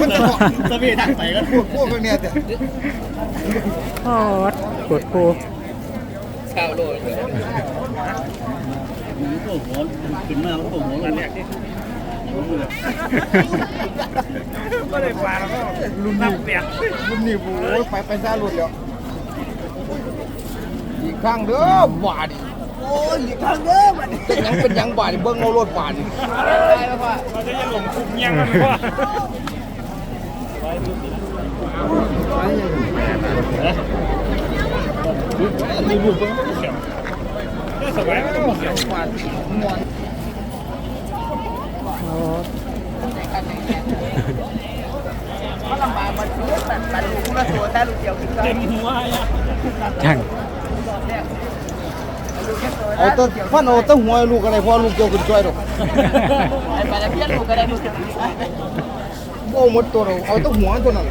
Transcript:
มันจะบอกจะมีทางไปกันพวกพวกเนี้ยแต่โอ้ดกดปูชาวโลดโอ้โหขึ้นมาโอ้โหกันเนี่ยก็เลยปลาแล้วก็รุ่นนี้เปียกรุ่นนี้โอ้ยไปไปซาลุดแล้ว อีกครั้งเด้อบาดโอ้ยอีกครั้งเด้อบาดเป็นยังเป็นยังบาดเบิ่งเอารถบาดได้แล้วพ่อมันจะหลงคุกยังกันว่ามีบุญเบิ่งก็สบายบาดมวนโอ้ดมันลำบากมันคือแต่แต่ลูละตัวแต่ลูกเดียวคือกันเต็มหัวอะจังลูกแค่ตัว เอาแต่ฟันเอาแต่หัวลูกอะไรพ่อลูกเกี่ยวขึ้นช่วยดอกไอ้ไปแล้วเพี้ยนลูกก็ได้ลูกโอ้หมดตัวเราเอาแต่หัวตัวนั้น